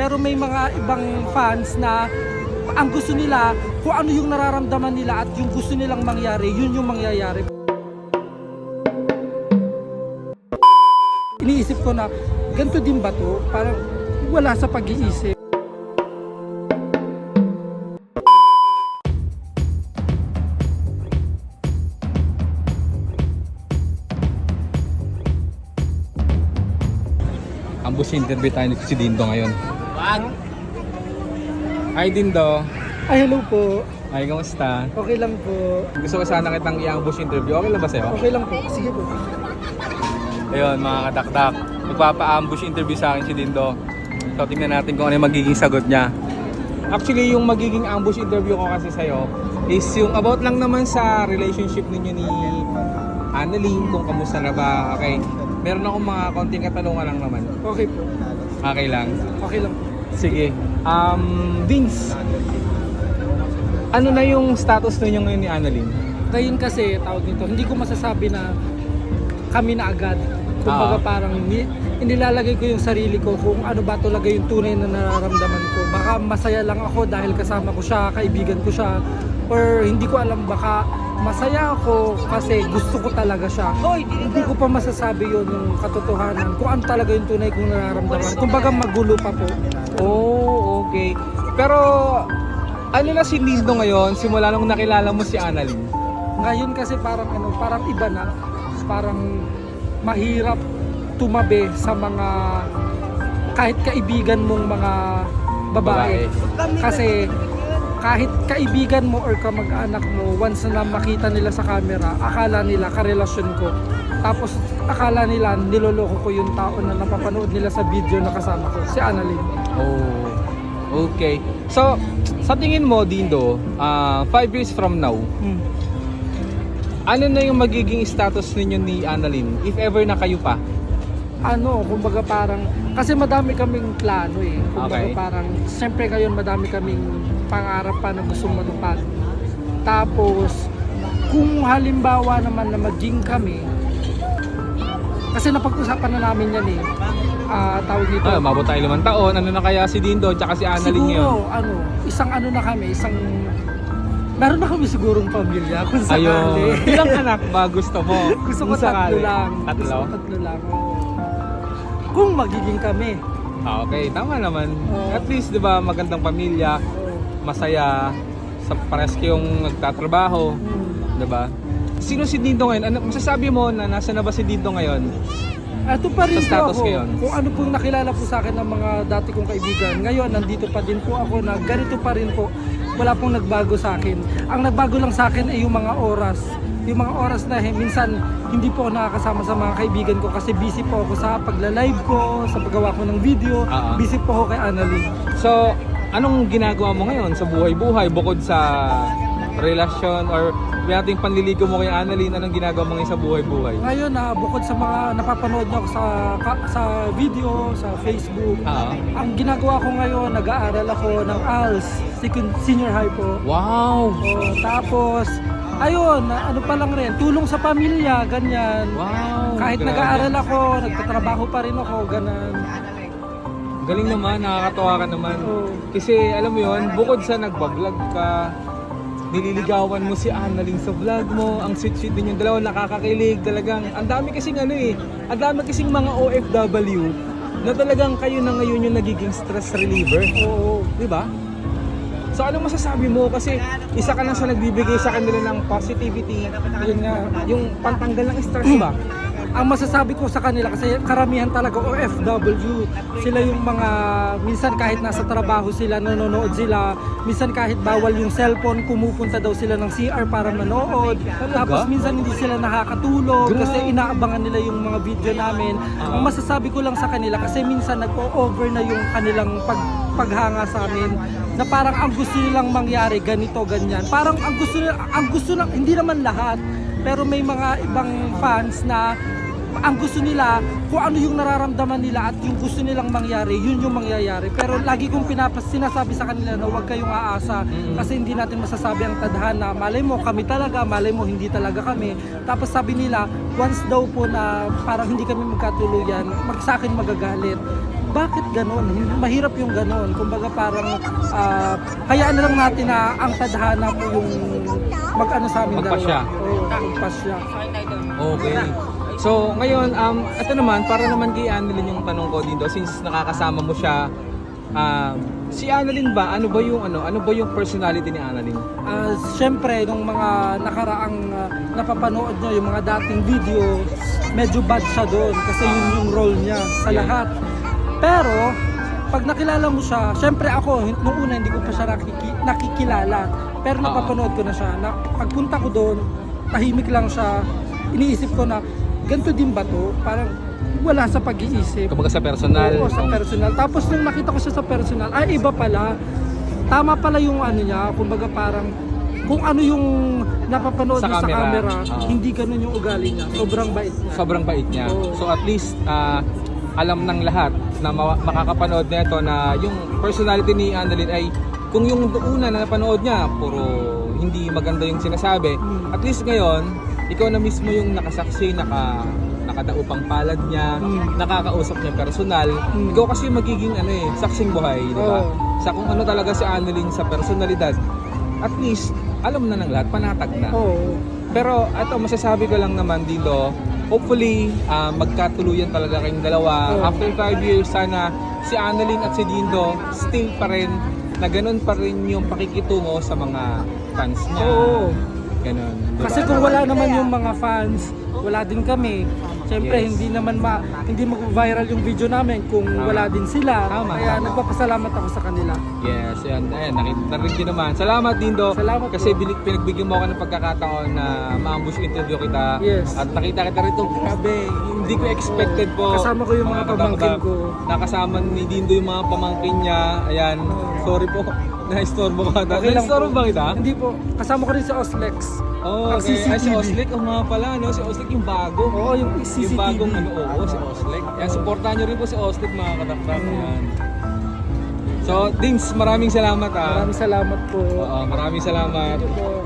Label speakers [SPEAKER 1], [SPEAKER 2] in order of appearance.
[SPEAKER 1] Pero may mga ibang fans na ang gusto nila, kung ano yung nararamdaman nila at yung gusto nilang mangyari, yun yung mangyayari. Iniisip ko na, ganito din ba to? Parang wala sa pag-iisip.
[SPEAKER 2] Ambush interview tayo si Dindo ngayon. Hi Dindo.
[SPEAKER 1] Ay, hello po.
[SPEAKER 2] Hi, kamusta?
[SPEAKER 1] Okay lang po.
[SPEAKER 2] Gusto ko sana kitang i-ambush interview. Okay lang ba sa'yo?
[SPEAKER 1] Okay lang po. Sige po.
[SPEAKER 2] Ayun, mga kataktak. Magpapa-ambush interview sa akin si Dindo. So, tingnan natin kung ano yung magiging sagot niya. Actually, yung magiging ambush interview ko kasi sa'yo is yung about lang naman sa relationship ninyo ni Annalyn, kung kamusta na ba. Okay. Meron akong mga konting katanungan lang naman.
[SPEAKER 1] Okay po.
[SPEAKER 2] Okay lang.
[SPEAKER 1] Okay lang po.
[SPEAKER 2] Sige. Um, Vince, ano na yung status ninyo ngayon ni Annalyn?
[SPEAKER 1] Ngayon kasi, tawag nito, hindi ko masasabi na kami na agad. Kumbaga
[SPEAKER 2] Ah.
[SPEAKER 1] parang ni, inilalagay ko yung sarili ko kung ano ba talaga yung tunay na nararamdaman ko. Baka masaya lang ako dahil kasama ko siya, kaibigan ko siya. Or hindi ko alam, baka masaya ako kasi gusto ko talaga siya. Hindi ko pa masasabi yun yung katotohanan. Kung ano talaga yung tunay kong nararamdaman. Kumbaga magulo pa po.
[SPEAKER 2] Oh, okay. Pero, ano na si Nindo ngayon simula nung nakilala mo si Annalyn?
[SPEAKER 1] Ngayon kasi parang ano, parang iba na. Parang mahirap tumabi sa mga kahit kaibigan mong mga babae. Kasi kahit kaibigan mo or kamag-anak mo, once na makita nila sa camera, akala nila karelasyon ko. Tapos akala nila niloloko ko yung tao na napapanood nila sa video na kasama ko, si Annalyn.
[SPEAKER 2] Oh, okay. So, sa tingin mo, Dindo, ah, five years from now,
[SPEAKER 1] Hmm.
[SPEAKER 2] ano na yung magiging status ninyo ni Annalyn if ever na kayo pa?
[SPEAKER 1] Ano, kumbaga parang, kasi madami kaming plano eh. Kumbaga
[SPEAKER 2] Okay.
[SPEAKER 1] parang, siyempre ngayon madami kaming pangarap pa na gusto matupad. Tapos, kung halimbawa naman na maging kami, kasi napag-usapan na namin yan eh. Ah, tawag dito.
[SPEAKER 2] Ah, mabot tayo limang taon. Ano na kaya si Dindo tsaka si Annalyn ngayon?
[SPEAKER 1] siguro, ano, isang ano na kami, isang, meron na kami sigurong pamilya kung sakali.
[SPEAKER 2] Ayun. Ilang anak ba gusto mo?
[SPEAKER 1] Gusto ko tatlo lang. Gusto
[SPEAKER 2] Tatlo?
[SPEAKER 1] ko tatlo lang. oo. Kung magiging kami.
[SPEAKER 2] Ah, okay, tama naman.
[SPEAKER 1] Oo.
[SPEAKER 2] At least, di ba, magandang pamilya, masaya, sa pares kayong nagtatrabaho,
[SPEAKER 1] Hmm.
[SPEAKER 2] di ba? Sino si Dindo ngayon? Ano, masasabi mo na nasa na ba si Dindo ngayon?
[SPEAKER 1] Ito pa rin
[SPEAKER 2] Sa
[SPEAKER 1] po
[SPEAKER 2] status
[SPEAKER 1] ako.
[SPEAKER 2] ngayon.
[SPEAKER 1] Kung ano pong nakilala po sa akin ng mga dati kong kaibigan. Ngayon, nandito pa din po ako na ganito pa rin po. Wala pong nagbago sa akin. Ang nagbago lang sa akin ay yung mga oras. Yung mga oras na eh, minsan hindi po ako nakakasama sa mga kaibigan ko kasi busy po ako sa pagla-live ko, sa paggawa ko ng video.
[SPEAKER 2] Ah, ah.
[SPEAKER 1] Busy po ako kay Annalyn.
[SPEAKER 2] So, anong ginagawa mo ngayon sa buhay-buhay bukod sa relasyon or may ating panliligaw mo kay Annalyn, anong ginagawa mo ngayon sa buhay-buhay?
[SPEAKER 1] Ngayon, na bukod sa mga napapanood niyo ako sa, ka- sa video, sa Facebook,
[SPEAKER 2] Ah,
[SPEAKER 1] ang ginagawa ko ngayon, nag-aaral ako ng ALS, second- senior high po.
[SPEAKER 2] wow!
[SPEAKER 1] Oh, tapos, ayun, ano pa lang rin, tulong sa pamilya, ganyan.
[SPEAKER 2] Wow!
[SPEAKER 1] Kahit
[SPEAKER 2] grabe.
[SPEAKER 1] nag-aaral ako, nagtatrabaho pa rin ako, ganun.
[SPEAKER 2] Galing naman, nakakatawa ka naman.
[SPEAKER 1] Oo.
[SPEAKER 2] Kasi alam mo yon bukod sa nagbablog ka, nililigawan mo si Annalyn sa vlog mo, ang sweet-sweet din yung dalawa, nakakakilig talagang. Ang dami kasing ano eh, ang dami kasing mga OFW na talagang kayo na ngayon yung nagiging stress reliever.
[SPEAKER 1] Oo.
[SPEAKER 2] Di ba? So ano masasabi mo? Kasi isa ka lang sa nagbibigay sa kanila ng positivity, yun nga, yung pantanggal ng stress ba?
[SPEAKER 1] Ang masasabi ko sa kanila, kasi karamihan talaga OFW, sila yung mga, minsan kahit nasa trabaho sila, nanonood sila, minsan kahit bawal yung cellphone, kumupunta daw sila ng CR para manood. Tapos minsan hindi sila nakakatulog kasi inaabangan nila yung mga video namin. Ang masasabi ko lang sa kanila, kasi minsan nag-over na yung kanilang pag, paghanga sa amin na parang ang gusto nilang mangyari ganito ganyan parang ang gusto ang gusto lang hindi naman lahat pero may mga ibang fans na ang gusto nila kung ano yung nararamdaman nila at yung gusto nilang mangyari yun yung mangyayari pero lagi kong pinapas sinasabi sa kanila na huwag kayong aasa
[SPEAKER 2] Mm.
[SPEAKER 1] kasi hindi natin masasabi ang tadhana malay mo kami talaga malay mo hindi talaga kami tapos sabi nila once daw po na parang hindi kami magkatuluyan mag sa akin magagalit bakit ganon? Mahirap yung ganon. Kumbaga parang ah, hayaan na lang natin na ang tadhana po yung mag-ano sa amin
[SPEAKER 2] Magpasya.
[SPEAKER 1] Oo, magpasya.
[SPEAKER 2] Okay. So, ngayon, um, ito naman, para naman kay Annalyn yung tanong ko dito, since nakakasama mo siya, um, si Annalyn ba, ano ba yung, ano, ano ba yung personality ni Annalyn?
[SPEAKER 1] Ah, Siyempre, nung mga nakaraang ah, napapanood nyo, yung mga dating video, medyo bad siya doon kasi yun yung role niya sa
[SPEAKER 2] Yeah.
[SPEAKER 1] lahat. Pero, pag nakilala mo siya, siyempre ako, nung una hindi ko pa siya nakiki- nakikilala. Pero
[SPEAKER 2] Oo.
[SPEAKER 1] napapanood ko na siya. Na, pagpunta ko doon, tahimik lang siya. Iniisip ko na, ganito din ba to? Parang wala sa pag-iisip.
[SPEAKER 2] Kumbaga sa personal.
[SPEAKER 1] Oo, sa personal. Tapos nung nakita ko siya sa personal, ay iba pala. Tama pala yung ano niya, kumbaga parang kung ano yung napapanood
[SPEAKER 2] Sa
[SPEAKER 1] niya sa
[SPEAKER 2] camera.
[SPEAKER 1] camera,
[SPEAKER 2] Oo.
[SPEAKER 1] hindi ganun yung ugali niya. Sobrang bait niya.
[SPEAKER 2] sobrang bait niya.
[SPEAKER 1] Oo.
[SPEAKER 2] So at least ah, alam ng lahat na ma- makakapanood nito na yung personality ni Annalyn ay kung yung una na napanood niya puro hindi maganda yung sinasabi,
[SPEAKER 1] Hmm.
[SPEAKER 2] at least ngayon ikaw na mismo yung nakasaksi, naka nakadaupang palad niya,
[SPEAKER 1] Hmm.
[SPEAKER 2] nakakausap niya personal.
[SPEAKER 1] Hmm.
[SPEAKER 2] Ikaw kasi magiging ano eh, saksing buhay, di ba?
[SPEAKER 1] Oo.
[SPEAKER 2] Sa kung ano talaga si Annalyn sa personalidad. At least alam na ng lahat, panatag na.
[SPEAKER 1] Oo.
[SPEAKER 2] Pero ito, masasabi ko lang naman dito, hopefully ah, magkatuluyan talaga kayong dalawa.
[SPEAKER 1] Oo.
[SPEAKER 2] After 5 years, sana si Annalyn at si Dindo still pa rin na ganun pa rin yung pakikitungo sa mga fans niya.
[SPEAKER 1] Oo.
[SPEAKER 2] Ganun. diba?
[SPEAKER 1] Kasi kung wala naman yung mga fans, wala din kami. Siyempre,
[SPEAKER 2] Yes.
[SPEAKER 1] hindi naman ma, hindi mag-viral yung video namin kung
[SPEAKER 2] Tama.
[SPEAKER 1] wala din sila.
[SPEAKER 2] Tama,
[SPEAKER 1] Kaya
[SPEAKER 2] tama.
[SPEAKER 1] nagpapasalamat ako sa kanila.
[SPEAKER 2] Yes, yan. Ayan, nakita narinig nyo naman. Salamat Dindo.
[SPEAKER 1] Salamat
[SPEAKER 2] Kasi binig, pinagbigyan mo ako ng pagkakataon na ma-ambush interview kita.
[SPEAKER 1] Yes.
[SPEAKER 2] At nakita kita rito. Grabe, hindi ko expected po.
[SPEAKER 1] Kasama ko yung mga pamangkin
[SPEAKER 2] kadakdak.
[SPEAKER 1] ko.
[SPEAKER 2] Nakasama ni Dindo yung mga pamangkin niya. Ayan, sorry po. Na-istorbo ka.
[SPEAKER 1] Okay
[SPEAKER 2] Na-istorbo ba kita?
[SPEAKER 1] Hindi po. Kasama ko rin si Oslex.
[SPEAKER 2] Oh,
[SPEAKER 1] Ang
[SPEAKER 2] okay. Ay, si
[SPEAKER 1] CCTV.
[SPEAKER 2] Oslick, oh mga pala, no? Si Oslick yung bago.
[SPEAKER 1] Oo, yung
[SPEAKER 2] Yung
[SPEAKER 1] CCTV.
[SPEAKER 2] bagong ano, oo, si Oslick. Yan, supportahan nyo rin po si Oslick, mga kadakdak.
[SPEAKER 1] Mm.
[SPEAKER 2] Yan. So, Dims, maraming salamat ah.
[SPEAKER 1] Maraming salamat po.
[SPEAKER 2] Oo, maraming salamat.
[SPEAKER 1] Thank you po.